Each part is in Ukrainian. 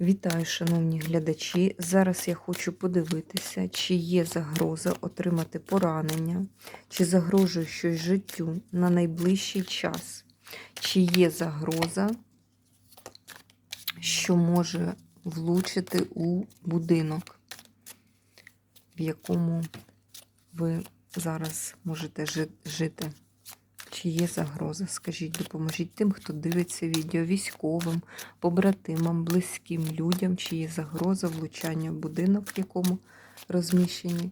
Вітаю, шановні глядачі. Зараз я хочу подивитися, чи є загроза отримати поранення, чи загрожує щось життю на найближчий час, чи є загроза, що може влучити у будинок, в якому ви зараз можете жити. Чи є загроза? Скажіть, допоможіть тим, хто дивиться відео, військовим, побратимам, близьким людям, чи є загроза влучання в будинок, в якому розміщені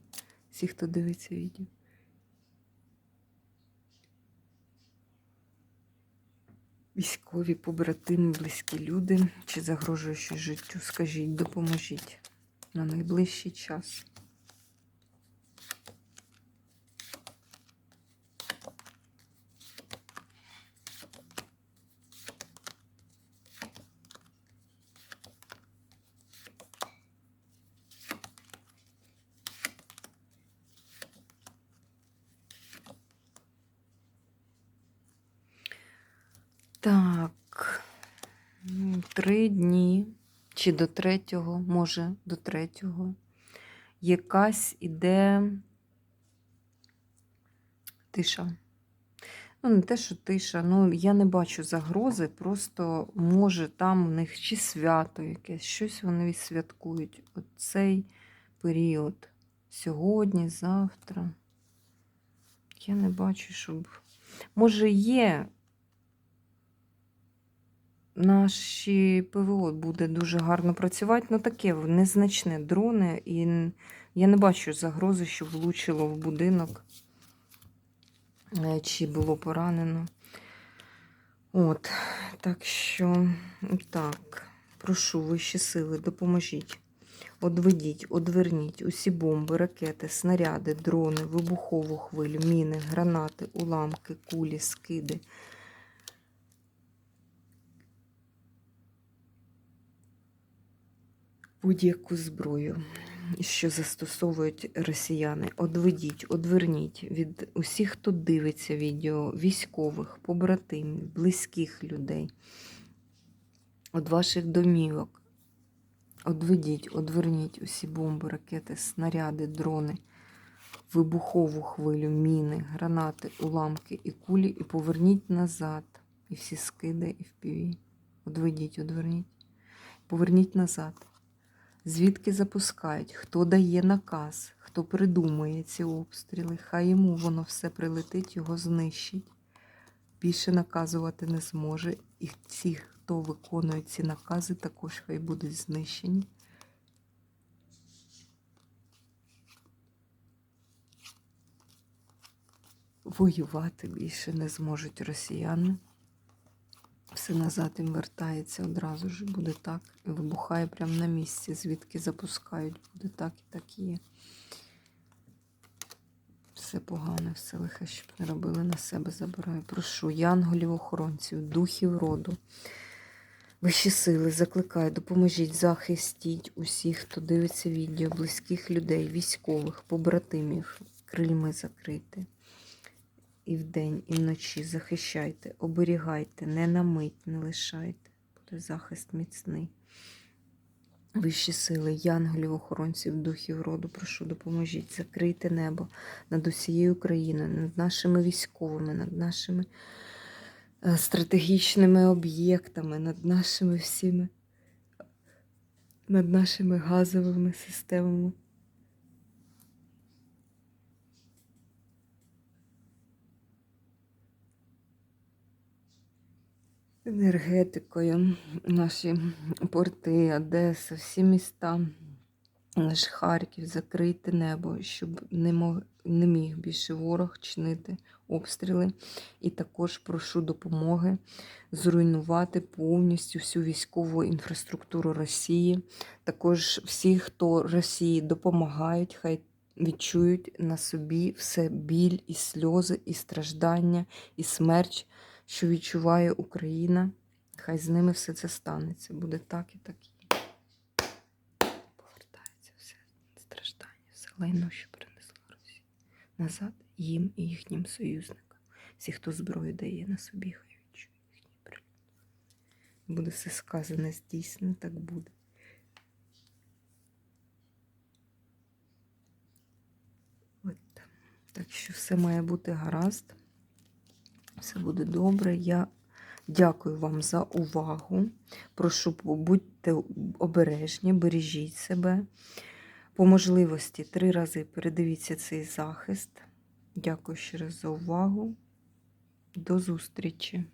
всі, хто дивиться відео. Військові, побратими, близькі люди, чи загрожує щось життю? Скажіть, допоможіть на найближчий час. Так, м, три дні, чи до третього, може, до третього. Якась іде тиша. Ну, не те, що тиша, ну я не бачу загрози, просто може там у них чи свято якесь, щось вони відсвяткують. Оцей період. Сьогодні, завтра. Я не бачу, щоб. Може, є Наші ПВО буде дуже гарно працювати, ну таке незначне дрони, і я не бачу загрози, що влучило в будинок, е, чи було поранено. От, так що, так, прошу вищі сили, допоможіть. Одведіть, одверніть усі бомби, ракети, снаряди, дрони, вибухову хвилю, міни, гранати, уламки, кулі, скиди. Будь-яку зброю, що застосовують росіяни. Одведіть, одверніть від усіх, хто дивиться відео, військових, побратимів, близьких людей, від ваших домівок. Одведіть, одверніть усі бомби, ракети, снаряди, дрони, вибухову хвилю, міни, гранати, уламки і кулі, і поверніть назад. І всі скиди, і впіві. Одведіть, одверніть. Поверніть назад. Звідки запускають, хто дає наказ, хто придумує ці обстріли, хай йому воно все прилетить, його знищить. Більше наказувати не зможе. І ті, хто виконує ці накази, також хай будуть знищені. Воювати більше не зможуть росіяни. Все назад їм вертається одразу ж, буде так. І вибухає прямо на місці, звідки запускають, буде так і так є. Все погане, все лихе, щоб не робили на себе, забираю. Прошу, янголів, охоронців, духів роду. Вищі сили, закликаю, допоможіть, захистіть усіх, хто дивиться відео, близьких людей, військових, побратимів, крильми закрити. І вдень, і вночі захищайте, оберігайте, не на мить не лишайте. Буде захист міцний. Вищі сили, янголів, охоронців, духів роду, прошу, допоможіть, закрийте небо над усією Україною, над нашими військовими, над нашими е, стратегічними об'єктами, над нашими всіми, над нашими газовими системами. Енергетикою, наші порти, Одеса, всі міста, наш Харків, закрити небо, щоб не, мог, не міг більше ворог чинити обстріли. І також прошу допомоги зруйнувати повністю всю військову інфраструктуру Росії. Також всі, хто Росії допомагають, хай відчують на собі все біль і сльози, і страждання, і смерть що відчуває Україна. Хай з ними все це станеться. Буде так і так. Повертається все страждання, все лайно, що принесла Росія. Назад їм і їхнім союзникам. Всі, хто зброю дає на собі, хай відчує їхній приліт. Буде все сказане здійснено, так буде. От. Так що все має бути гаразд. Все буде добре. Я дякую вам за увагу. Прошу, будьте обережні, бережіть себе. По можливості три рази передивіться цей захист. Дякую ще раз за увагу. До зустрічі!